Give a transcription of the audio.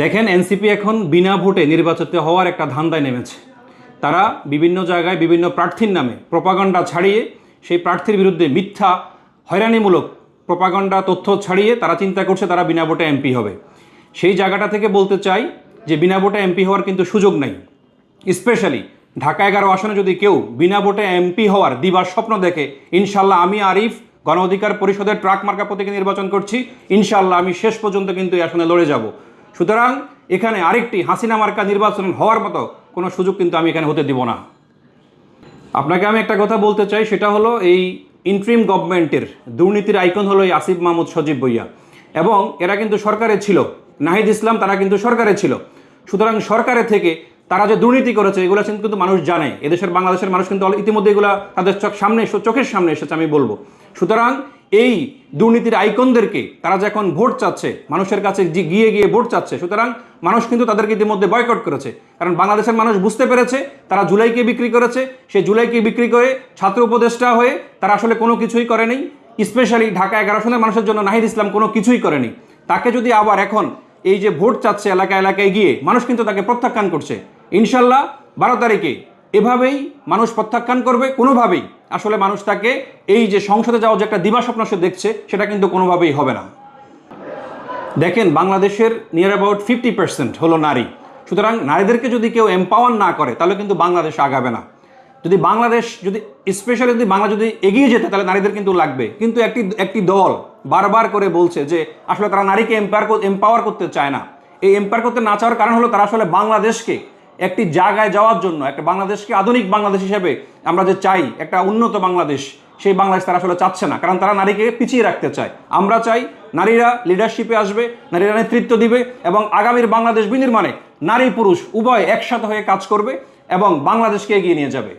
দেখেন এনসিপি এখন বিনা ভোটে নির্বাচিত হওয়ার একটা ধান্দায় নেমেছে। তারা বিভিন্ন জায়গায় বিভিন্ন প্রার্থীর নামে প্রপাগণ্ডা ছাড়িয়ে সেই প্রার্থীর বিরুদ্ধে মিথ্যা, হয়রানিমূলক প্রপাগণ্ডা তথ্য ছাড়িয়ে তারা চিন্তা করছে তারা বিনা ভোটে এমপি হবে। সেই জায়গাটা থেকে বলতে চাই যে বিনা ভোটে এমপি হওয়ার কিন্তু সুযোগ নাই। স্পেশালি ঢাকা এগারো আসনে যদি কেউ বিনা ভোটে এমপি হওয়ার দিবার স্বপ্ন দেখে, ইনশাল্লাহ আমি আরিফ গণ অধিকার পরিষদের ট্রাক মার্কা প্রতীকে নির্বাচন করছি, ইনশাল্লাহ আমি শেষ পর্যন্ত কিন্তু এই আসনে লড়ে যাব। সুতরাং এখানে আরেকটি হাসিনা মার্কা নির্বাচন হওয়ার মতো কোনো সুযোগ কিন্তু আমি এখানে হতে দিব না। আপনাকে আমি একটা কথা বলতে চাই, সেটা হলো এই ইন্ট্রিম গভর্নমেন্টের দুর্নীতির আইকন হলো এই আসিফ মাহমুদ সজীব বইয়া এবং এরা কিন্তু সরকারে ছিল, নাহিদ ইসলাম তারা কিন্তু সরকারে ছিল। সুতরাং সরকারে থেকে তারা যে দুর্নীতি করেছে, এগুলো কিন্তু মানুষ জানে। এদেশের বাংলাদেশের মানুষ কিন্তু ইতিমধ্যে এগুলো তাদের চোখ সামনে, চোখের সামনে এসেছে আমি বলব। সুতরাং এই দুর্নীতির আইকনদেরকে তারা যে এখন ভোট চাচ্ছে, মানুষের কাছে গিয়ে গিয়ে ভোট চাচ্ছে, সুতরাং মানুষ কিন্তু তাদেরকে ইতিমধ্যে বয়কট করেছে। কারণ বাংলাদেশের মানুষ বুঝতে পেরেছে, তারা জুলাইকে বিক্রি করেছে। সে জুলাইকে বিক্রি করে ছাত্র উপদেষ্টা হয়ে তারা আসলে কোনো কিছুই করেনি স্পেশালি ঢাকা এগারো সনের মানুষের জন্য নাহিদ ইসলাম কোনো কিছুই করেনি তাকে যদি আবার এখন এই যে ভোট চাচ্ছে এলাকা এলাকায় গিয়ে, মানুষ কিন্তু তাকে প্রত্যাখ্যান করছে। ইনশাল্লাহ বারো তারিখে এভাবেই মানুষ প্রত্যাখ্যান করবে কোনোভাবেই। আসলে মানুষ তাকে এই যে সংসদে যাওয়ার যে একটা দিবাস্বপ্ন সে দেখছে, সেটা কিন্তু কোনোভাবেই হবে না। দেখেন, বাংলাদেশের নিয়ার অ্যাবাউট ফিফটি পার্সেন্ট হলো নারী। সুতরাং নারীদেরকে যদি কেউ এম্পাওয়ার না করে, তাহলে কিন্তু বাংলাদেশ আগাবে না। যদি বাংলাদেশ, যদি স্পেশালি যদি বাংলা যদি এগিয়ে যেতে, তাহলে নারীদের কিন্তু লাগবে। কিন্তু একটি একটি দল বারবার করে বলছে যে, আসলে তারা নারীকে এম্পায়ার এম্পাওয়ার করতে চায় না। এই এম্পায়ার করতে না চাওয়ার কারণ হলো তারা আসলে বাংলাদেশকে একটি জায়গায় যাওয়ার জন্য, একটা বাংলাদেশকে আধুনিক বাংলাদেশ হিসেবে আমরা যে চাই, একটা উন্নত বাংলাদেশ, সেই বাংলাদেশ তারা আসলে চাচ্ছে না। কারণ তারা নারীকে পিছিয়ে রাখতে চায়। আমরা চাই নারীরা লিডারশিপে আসবে, নারীরা নেতৃত্ব দিবে এবং আগামীর বাংলাদেশ বিনির্মাণে নারী পুরুষ উভয় একসাথে হয়ে কাজ করবে এবং বাংলাদেশকে এগিয়ে নিয়ে যাবে।